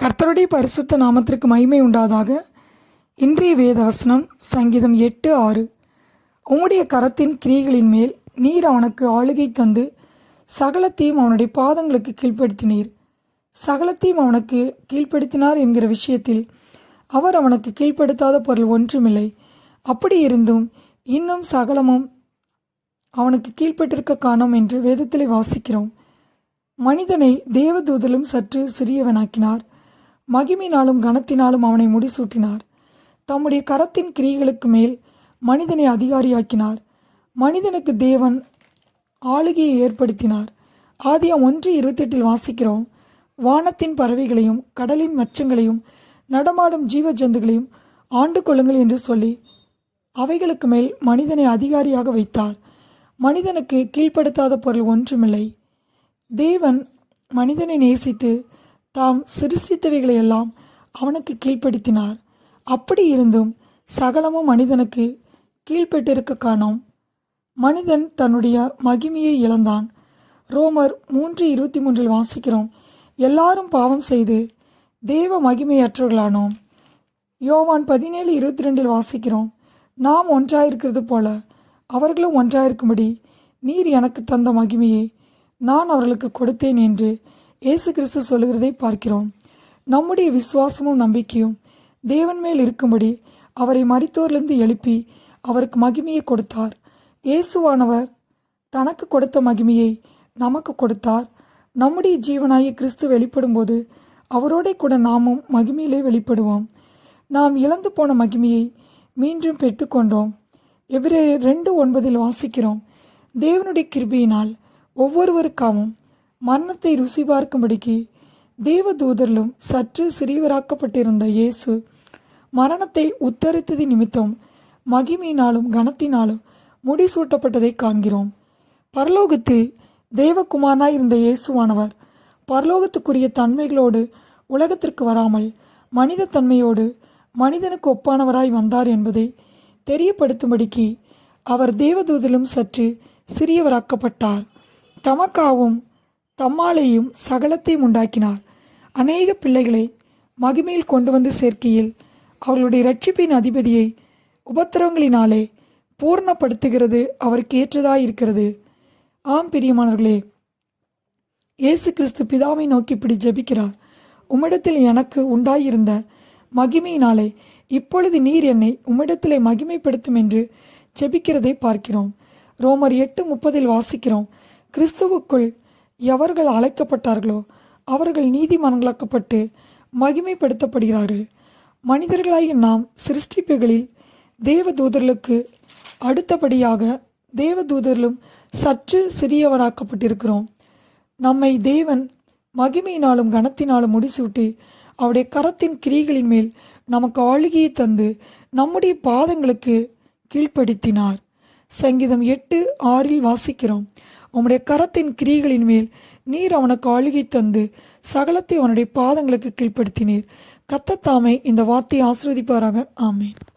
கர்த்தருடைய பரிசுத்த நாமத்திற்கு மகிமை உண்டாதாக. இன்றைய வேத வசனம் சங்கீதம் எட்டு ஆறு. உம்முடைய கரத்தின் கிரியைகளின் மேல் நீர் அவனுக்கு ஆளுகை தந்து சகலத்தையும் அவனுடைய பாதங்களுக்கு கீழ்ப்படுத்தினீர். சகலத்தையும் அவனுக்கு கீழ்ப்படுத்தினார் என்கிற விஷயத்தில் அவர் அவனுக்கு கீழ்ப்படுத்தாத பொருள் ஒன்றுமில்லை. அப்படி இருந்தும் இன்னும் சகலமும் அவனுக்கு கீழ்ப்பட்டிருக்க காணோம் என்று வேதத்திலே வாசிக்கிறோம். மனிதனை தேவதூதலும் சற்று சிறியவனாக்கினார். மகிமினாலும் கனத்தினாலும் அவனை முடிசூட்டினார். தம்முடைய கரத்தின் கிரிகளுக்கு மேல் மனிதனை அதிகாரியாக்கினார். மனிதனுக்கு தேவன் ஆளுகையை ஏற்படுத்தினார். ஆதியம் ஒன்று இருபத்தெட்டில் வாசிக்கிறோம். வானத்தின் பறவைகளையும் கடலின் மச்சங்களையும் நடமாடும் ஜீவ ஜந்துகளையும் ஆண்டு கொள்ளுங்கள் என்று சொல்லி அவைகளுக்கு மேல் மனிதனை அதிகாரியாக வைத்தார். மனிதனுக்கு கீழ்ப்படுத்தாத பொருள் ஒன்றுமில்லை. தேவன் மனிதனை நேசித்து தாம் சிருஷ்டித்தவைகளையெல்லாம் அவனுக்கு கீழ்ப்படுத்தினார். அப்படி இருந்தும் சகலமும் மனிதனுக்கு கீழ்ப்பட்டிருக்க காணோம். மனிதன் தன்னுடைய மகிமையை இழந்தான். ரோமர் மூன்று இருபத்தி மூன்றில் வாசிக்கிறோம் எல்லாரும் பாவம் செய்து தேவ மகிமையற்றவர்களானோம். யோவான் பதினேழு இருபத்தி ரெண்டில் வாசிக்கிறோம் நாம் ஒன்றாயிருக்கிறது போல அவர்களும் ஒன்றாயிருக்கும்படி நீர் எனக்கு தந்த மகிமையை நான் அவர்களுக்கு கொடுத்தேன் என்று இயேசு கிறிஸ்து சொல்லுகிறதை பார்க்கிறோம். நம்முடைய விசுவாசமும் நம்பிக்கையும் தேவன் மேல் இருக்கும்படி அவரை மரித்தோரிலிருந்து எழுப்பி அவருக்கு மகிமையை கொடுத்தார். இயேசுவானவர் தனக்கு கொடுத்த மகிமையை நமக்கு கொடுத்தார். நம்முடைய ஜீவனாகிய கிறிஸ்து வெளிப்படும்போது அவரோட கூட நாமும் மகிமையிலே வெளிப்படுவோம். நாம் இழந்து போன மகிமையை மீண்டும் பெற்றுக்கொண்டோம் எபிரே ரெண்டு ஒன்பதில் வாசிக்கிறோம். தேவனுடைய கிருபியினால் ஒவ்வொருவருக்காகவும் மரணத்தை ருசி பார்க்கும்படிக்கு தேவதூதரிலும் சற்று சிறியவராக்கப்பட்டிருந்த இயேசு மரணத்தை உத்தரித்தது நிமித்தம் மகிமையினாலும் கனத்தினாலும் முடிசூட்டப்பட்டதை காண்கிறோம். பரலோகத்தில் தேவகுமாரனாய் இருந்த இயேசுவானவர் பரலோகத்துக்குரிய தன்மைகளோடு உலகத்திற்கு வராமல் மனித தன்மையோடு மனிதனுக்கு ஒப்பானவராய் வந்தார் என்பதை தெரியப்படுத்தும்படிக்கு அவர் தேவதூதிலும் சற்று சிறியவராக்கப்பட்டார். தமக்காவும் தம்மாலேயும் சகலத்தையும் உண்டாக்கினார். அநேக பிள்ளைகளை மகிமையில் கொண்டு வந்து சேர்க்கையில் அவர்களுடைய ரட்சிப்பின் அதிபதியை உபத்திரவங்களினாலே பூர்ணப்படுத்துகிறது அவருக்கு ஏற்றதாக இருக்கிறது ஆம் பிரியமானவர்களே இயேசு கிறிஸ்து பிதாவை நோக்கி இப்படி ஜெபிக்கிறார். உம்மிடத்தில் எனக்கு உண்டாயிருந்த மகிமையினாலே இப்பொழுது நீர் என்னை உம்மிடத்திலே மகிமைப்படுத்தும் என்று ஜெபிக்கிறதை பார்க்கிறோம். ரோமர் எட்டு முப்பதில் வாசிக்கிறோம். கிறிஸ்துவுக்குள் எவர்கள் அழைக்கப்பட்டார்களோ அவர்கள் நீதிமன்றங்களாக்கப்பட்டு மகிமைப்படுத்தப்படுகிறார்கள். மனிதர்களாகிய நாம் சிருஷ்டிப்புகளில் தேவதூதர்களுக்கு அடுத்தபடியாக தேவதூதர்களும் சற்று சிறியவராக்கப்பட்டிருக்கிறோம். நம்மை தேவன் மகிமையினாலும் கனத்தினாலும் முடிசூட்டி அவருடைய கரத்தின் கிரிகளின் மேல் நமக்கு ஆளுகையை தந்து நம்முடைய பாதங்களுக்கு கீழ்ப்படுத்தினார். சங்கீதம் எட்டு ஆறில் வாசிக்கிறோம். உம்முடைய கரத்தின் கிரிகளின் மேல் நீர் அவனுக்கு ஆளுகை தந்து சகலத்தை அவனுடைய பாதங்களுக்கு கீழ்ப்படுத்தினீர். கத்தத்தாமே இந்த வார்த்தையை ஆசிர்வதிப்பாராக. ஆமேன்.